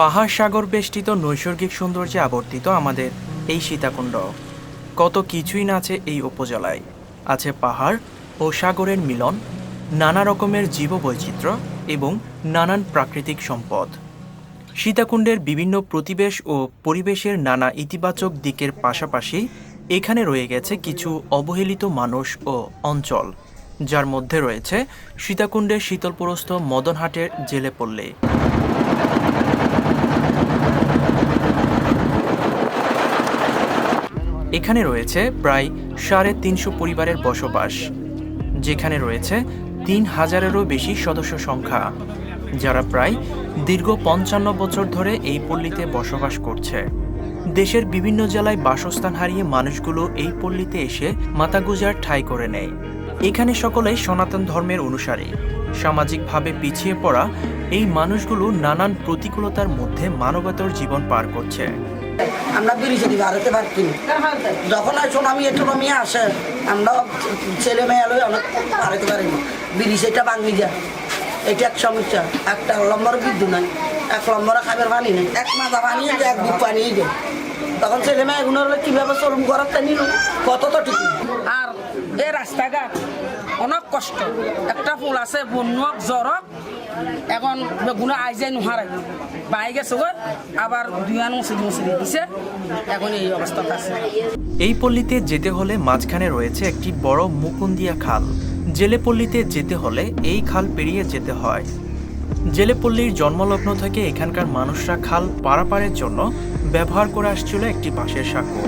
পাহাড় সাগর বেষ্টিত নৈসর্গিক সৌন্দর্যে আবর্তিত আমাদের এই সীতাকুণ্ড। কত কিছুই না আছে এই উপজেলায়। আছে পাহাড় ও সাগরের মিলন, নানা রকমের জীববৈচিত্র্য এবং নানান প্রাকৃতিক সম্পদ। সীতাকুণ্ডের বিভিন্ন প্রতিবেশ ও পরিবেশের নানা ইতিবাচক দিকের পাশাপাশি এখানে রয়ে গেছে কিছু অবহেলিত মানুষ ও অঞ্চল, যার মধ্যে রয়েছে সীতাকুণ্ডের শীতলপুরস্থ মদনহাটের জেলেপল্লী। এখানে রয়েছে প্রায় সাড়ে তিনশো পরিবারের বসবাস, যেখানে রয়েছে তিন হাজারেরও বেশি সদস্য সংখ্যা, যারা প্রায় দীর্ঘ পঞ্চান্ন বছর ধরে এই পল্লীতে বসবাস করছে। দেশের বিভিন্ন জেলায় বাসস্থান হারিয়ে মানুষগুলো এই পল্লীতে এসে মাতাগুজার ঠাঁই করে নেয়। এখানে সকলেই সনাতন ধর্মের অনুসারী। সামাজিকভাবে পিছিয়ে পড়া এই মানুষগুলো নানান প্রতিকূলতার মধ্যে মানবতার জীবন পার করছে। আমরা ব্রিজে দিই ভারতে পারছি যখন সুনামি টুনামি আসে, আমরা ছেলে মেয়ে লই অনেক পারতে পারি না। ব্রিজ এটা ভাঙি যায় এটা এক সমস্যা। একটা লম্বর বিদ্যুৎ নাই, এক লম্বরে খাবার পানি নেই, এক মাথা পানি এক বুক পানি যায় তখন ছেলে মেয়ে এগুলো হলে কীভাবে চলুম করার তা নিল? কত তো ঠিক আর এই রাস্তাঘাট অনেক কষ্ট। একটা ফুল আছে, বন্যক জ্বরক এখন বেগুনে আই যায় নোহারাই বাই গেছে আবার দুয়ান মুসিদ দিছে। এখন এই অবস্থাতে আছে। এই পল্লীতে যেতে হলে মাঝখানে রয়েছে একটি বড় মুকুন্দিয়া খাল। জেলেপল্লীতে যেতে হলে এই খাল পেরিয়ে যেতে হয়। জেলেপল্লীর জন্মলগ্ন থেকে এখানকার মানুষরা খাল পারাপারের জন্য ব্যবহার করে আসছিল একটি বাঁশের সাঁকো।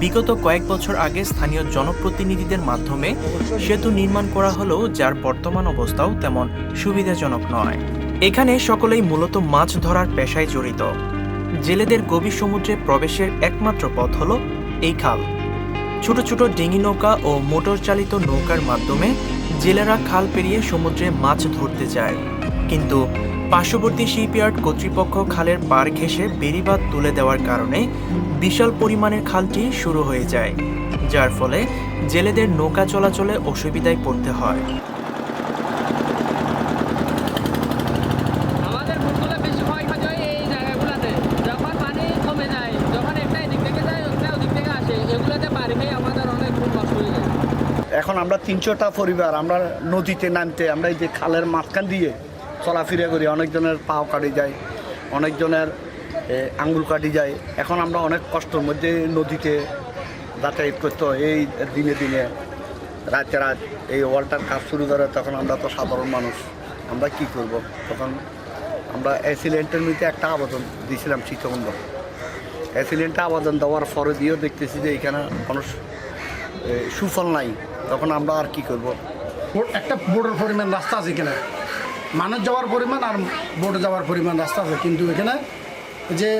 বিগত কয়েক বছর আগে স্থানীয় জনপ্রতিনিধিদের মাধ্যমে সেতু নির্মাণ করা হলেও যার বর্তমান অবস্থাও তেমন সুবিধাজনক নয়। এখানে সকলেই মূলত মাছ ধরার পেশায় জড়িত। জেলেদের গভীর সমুদ্রে প্রবেশের একমাত্র পথ হল এই খাল। ছোট ছোট ডিঙি নৌকা ও মোটর চালিত নৌকার মাধ্যমে জেলেরা খাল পেরিয়ে সমুদ্রে মাছ ধরতে যায়। কিন্তু পার্শ্ববর্তী শিপইয়ার্ড কর্তৃপক্ষ খালের পার ঘেঁষে বেড়িবাঁধ তুলে দেওয়ার কারণে বিশাল পরিমাণের খালটি শুরু হয়ে যায় যার ফলে জেলেদের নৌকা চলাচলে অসুবিধায় পড়তে হয়। আমাদের ভুলগুলো বেশি ক্ষয় খাওয়া যায় এই জায়গাগুলোতে। যখন পানি কমে যায় যখন একটা এদিক থেকে যায় একটা ওদিক থেকে আসে। এগুলোতে পানি আমাদের অনেক খুব কষ্ট যায়। এখন আমরা তিনশোটা পরিবার আমরা নদীতে নামতে আমরা এই যে খালের মাঝখান দিয়ে চলাফেরা করি, অনেকজনের পাও কাটি যায়, অনেকজনের আঙ্গুল কাটি যায়। এখন আমরা অনেক কষ্টের মধ্যে নদীতে যাতায়াত করতে এই দিনে দিনে। রাতে রাত এই ওয়ালটার কাজ শুরু করে তখন আমরা তো সাধারণ মানুষ, আমরা কি করব? তখন আমরা অ্যাসিলেন্টের মধ্যে একটা আবেদন দিয়েছিলাম শীতকুণ্ড অ্যাসিলেন্টে আবেদন দেওয়ার পরে দিয়েও দেখতেছি যে এখানে মানুষ সুফল নাই। তখন আমরা আর কি করব? একটা বোটের পরিমাণ রাস্তা আছে এখানে মানুষ যাওয়ার পরিমাণ আর বোট যাওয়ার পরিমাণ রাস্তা আছে। কিন্তু এখানে যে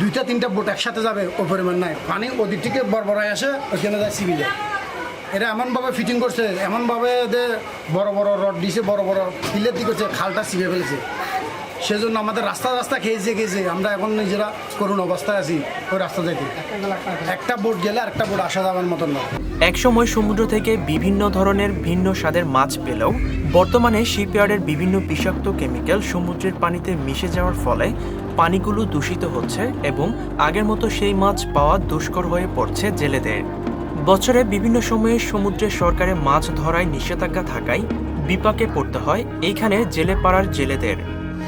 দুইটা, তিনটা বোট একসাথে যাবে ওই পরিমাণ নাই। পানি ওদিক থেকে বরবরায় আসে, ওইখানে যায় সিবি যায়। এটা এমনভাবে ফিটিং করছে, এমনভাবে যে বড় বড় রড দিছে, বড় বড় ফিলের দিকে করছে, খালটা সিবে ফেলেছে। সেজন্য আমাদের রাস্তা রাস্তা খেয়েছে খেয়েছে। আমরা এখন নিজেরা করুণ অবস্থায় আছি ওই রাস্তা থেকে। একটা বোট গেলে আরেকটা বোট আসা যাওয়ার মতন না। একসময় সমুদ্র থেকে বিভিন্ন ধরনের ভিন্ন স্বাদের মাছ পেলেও বর্তমানে শিপইয়ার্ডের বিভিন্ন বিষাক্ত কেমিক্যাল সমুদ্রের পানিতে মিশে যাওয়ার ফলে পানিগুলো দূষিত হচ্ছে এবং আগের মতো সেই মাছ পাওয়া দুষ্কর হয়ে পড়ছে জেলেদের। বছরে বিভিন্ন সময়ে সমুদ্রে সরকারের মাছ ধরায় নিষেধাজ্ঞা থাকায় বিপাকে পড়তে হয় এইখানে জেলে পাড়ার জেলেদের।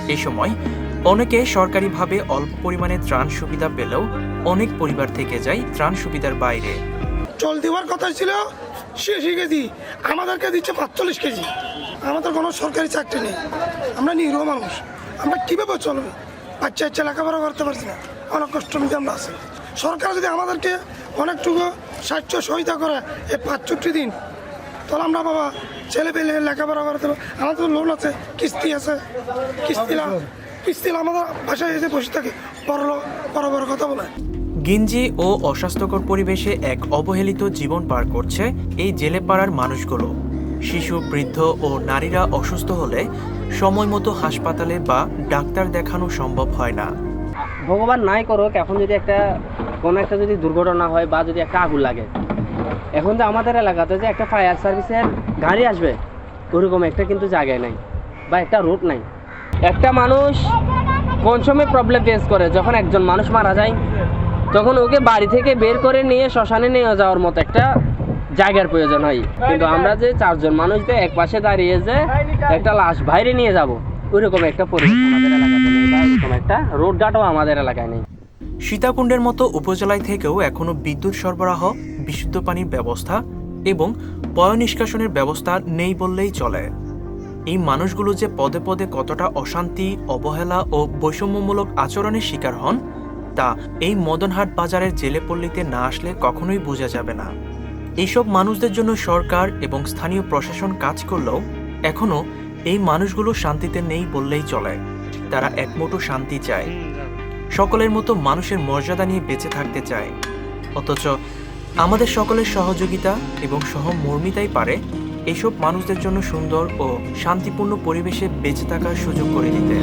এই সময় অনেকে সরকারিভাবে অল্প পরিমাণে ত্রাণ সুবিধা পেলেও অনেক পরিবার থেকে যায় ত্রাণ সুবিধার বাইরে। জল দেওয়ার কথা ছিল শেষে কেজি। আমাদেরকে দিচ্ছে পাঁচচল্লিশ কেজি। আমাদের কোনো সরকারি চাকরি নেই। আমরা নিরীহ মানুষ। আমরা কীভাবে চলবো? বাচ্চা বাচ্চা লেখাপড়া করতে পারছি না। অনেক কষ্ট মধ্যে আমরা আছি। সরকার যদি আমাদেরকে অনেকটুকু সাহায্য সহায়তা করে এই পাঁচষট্টি দিন, তাহলে আমরা বাবা ছেলে পেলে লেখাপড়া করতে পারব আমাদের লোন আছে কিস্তি আছে। কিস্তি না কিস্তি না আমাদের বাসায় এসে বসে থাকে। বড় লোক বড় বড় কথা বলে। গিঞ্জি ও অস্বাস্থ্যকর পরিবেশে এক অবহেলিত জীবন পার করছে এই জেলে পাড়ার মানুষগুলো। শিশু বৃদ্ধ ও নারীরা অসুস্থ হলে সময় মতো হাসপাতালে বা ডাক্তার দেখানো সম্ভব হয় না। ভগবান নাই করুক এখন যদি একটা কোনো একটা যদি দুর্ঘটনা হয় বা যদি একটা আগুন লাগে এখন যে আমাদের এলাকাতে যে একটা ফায়ার সার্ভিসের গাড়ি আসবে, ওরকম একটা কিন্তু জায়গায় নাই বা একটা রুট নাই। একটা মানুষ কোন সময় প্রবলেম ফেস করে, যখন একজন মানুষ মারা যায়, তখন ওকে বাড়ি থেকে বের করে নিয়ে শ্মশানে নিয়ে যাওয়ার মতো একটা জায়গার প্রয়োজন হয়। কিন্তু আমরা যে চারজন মানুষ যে এক পাশে দাঁড়িয়ে যে একটা লাশ বাইরে নিয়ে যাব ওইরকম একটা পরিবেশ আমাদের এলাকাতে নেই একটা রোড ঘাটও আমাদের এলাকায় নেই। সীতাকুণ্ডের মতো উপজেলায় থেকেও এখনও বিদ্যুৎ সরবরাহ বিশুদ্ধ পানির ব্যবস্থা এবং পয় নিষ্কাশনের ব্যবস্থা নেই বললেই চলে। এই মানুষগুলো যে পদে পদে কতটা অশান্তি, অবহেলা ও বৈষম্যমূলক আচরণের শিকার হন, তা এই মদনহাট বাজারের জেলেপল্লীতে না আসলে কখনোই বোঝা যাবে না। এইসব মানুষদের জন্য সরকার এবং স্থানীয় প্রশাসন কাজ করলেও এখনও এই মানুষগুলো শান্তিতে নেই বললেই চলে। তারা একমুঠো শান্তি চায়। সকলের মতো মানুষের মর্যাদা নিয়ে বেঁচে থাকতে চায়। অথচ আমাদের সকলের সহযোগিতা এবং সহমর্মিতাই পারে এসব মানুষদের জন্য সুন্দর ও শান্তিপূর্ণ পরিবেশে বেঁচে থাকার সুযোগ করে দিতে।